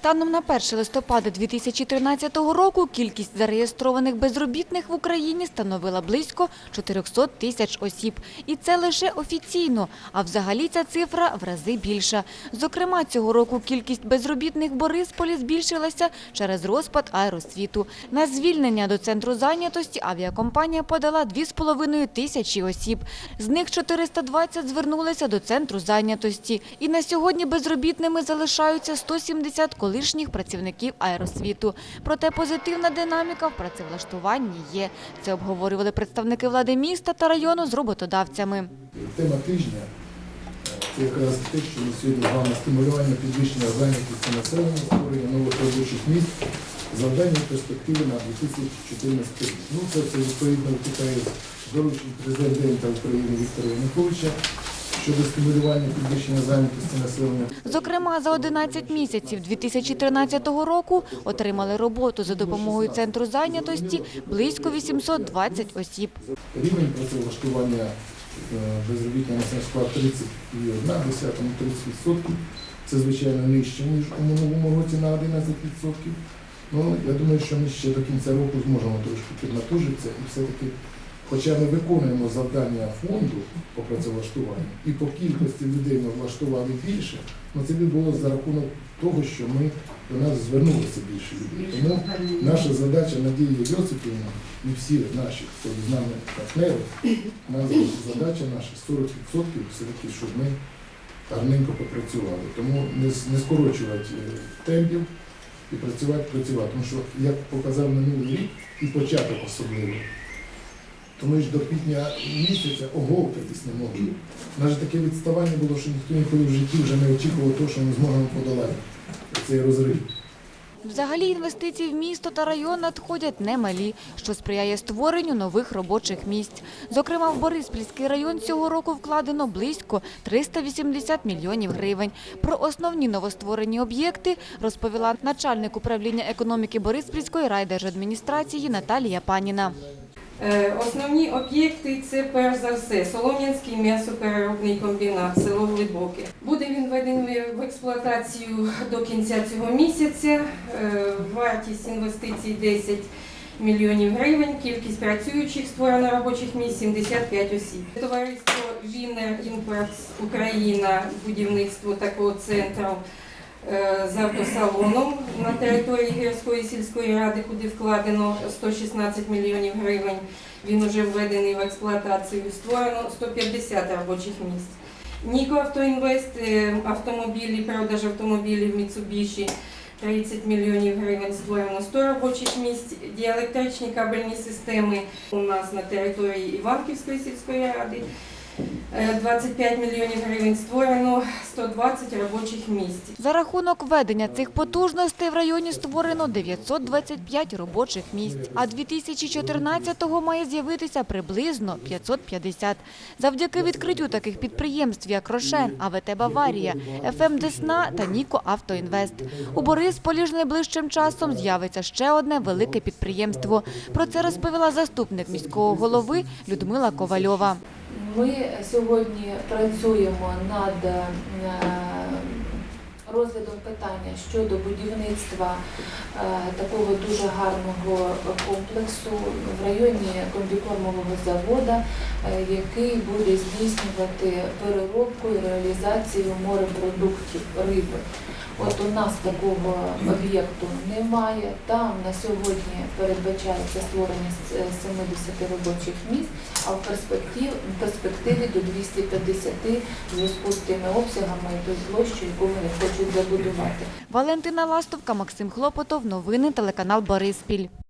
Станом на 1 листопада 2013 року кількість зареєстрованих безробітних в Україні становила близько 400 тисяч осіб. І це лише офіційно, а взагалі ця цифра в рази більша. Зокрема, цього року кількість безробітних в Борисполі збільшилася через розпад аеросвіту. На звільнення до центру зайнятості авіакомпанія подала 2,5 тисячі осіб. З них 420 звернулися до центру зайнятості. І на сьогодні безробітними залишаються 170 колишніх працівників аеросвіту. Проте позитивна динаміка в працевлаштуванні є. Це обговорювали представники влади міста та району з роботодавцями. Тема тижня е, це якраз те, що сьогодні головне стимулювання підвищення зайнятості населення, створення нових робочих місць, завдання перспективи на 2014 рік. Ну, це все відповідно втікає з президента України Віктора Януковича щодо стимулювання підвищення зайнятості населення. Зокрема, за 11 місяців 2013 року отримали роботу за допомогою центру зайнятості близько 820 осіб. Рівень працевлаштування е, безробітного населення склад 30,1, 30%. Це, звичайно, нижче, ніж у минулому році на 11%. Ну, я думаю, що ми ще до кінця року зможемо трошки піднатужитися і все-таки, хоча ми виконуємо завдання фонду по працевлаштуванню, і по кількості людей ми влаштували більше, але це відбулося за рахунок того, що ми до нас звернулося більше людей. Тому наша задача Надії Йосипівна і всі наші, хто з нами партнери, наша задача наша 40% все-таки, щоб ми гарненько попрацювали. Тому не, не скорочувати е, темпів і працювати, працювати. Тому що, як показав минулий рік, і початок особливо, то ми ж до квітня місяця оговтатись не могли. Же таке відставання було, що ніхто ніколи в житті вже не очікував того, що ми зможемо подолати цей розрив. Взагалі інвестиції в місто та район надходять немалі, що сприяє створенню нових робочих місць. Зокрема, в Бориспільський район цього року вкладено близько 380 мільйонів гривень. Про основні новостворені об'єкти розповіла начальник управління економіки Бориспільської райдержадміністрації Наталія Паніна. Е, Основні об'єкти це перш за все Солом'янський м'ясопереробний комбінат, село Глибоке. Буде він введений в експлуатацію до кінця цього місяця. Е, Вартість інвестицій 10 мільйонів гривень, кількість працюючих створено робочих місць 75 осіб. Товариство Вінер Імпорт Україна, будівництво такого центру з автосалоном на території Гірської сільської ради, куди вкладено 116 мільйонів гривень. Він вже введений в експлуатацію. Створено 150 робочих місць. Ніко Автоінвест, е, автомобілі, продаж автомобілів Mitsubishi 30 мільйонів гривень створено 100 робочих місць. Діелектричні кабельні системи у нас на території Іванківської сільської ради. Е, 25 мільйонів гривень створено 120 робочих місць. За рахунок введення цих потужностей в районі створено 925 робочих місць, а 2014-го має з'явитися приблизно 550. Завдяки відкриттю таких підприємств, як Рошен, АВТ Баварія, ФМ Десна та Ніко Автоінвест. У Борисполі ж найближчим часом з'явиться ще одне велике підприємство. Про це розповіла заступник міського голови Людмила Ковальова. Ми сьогодні працюємо над е, розглядом питання щодо будівництва е, такого дуже гарного комплексу в районі комбікормового заводу, е, який буде здійснювати переробку і реалізацію морепродуктів риби. От у нас такого об'єкту немає. Там на сьогодні передбачається створення е, 70 робочих місць, а в перспективі, в перспективі до 250 в зв'язку з тими обсягами і тою площею, яку вони хочуть забудувати. Валентина Ластовка, Максим Хлопотов. Новини телеканал Бориспіль.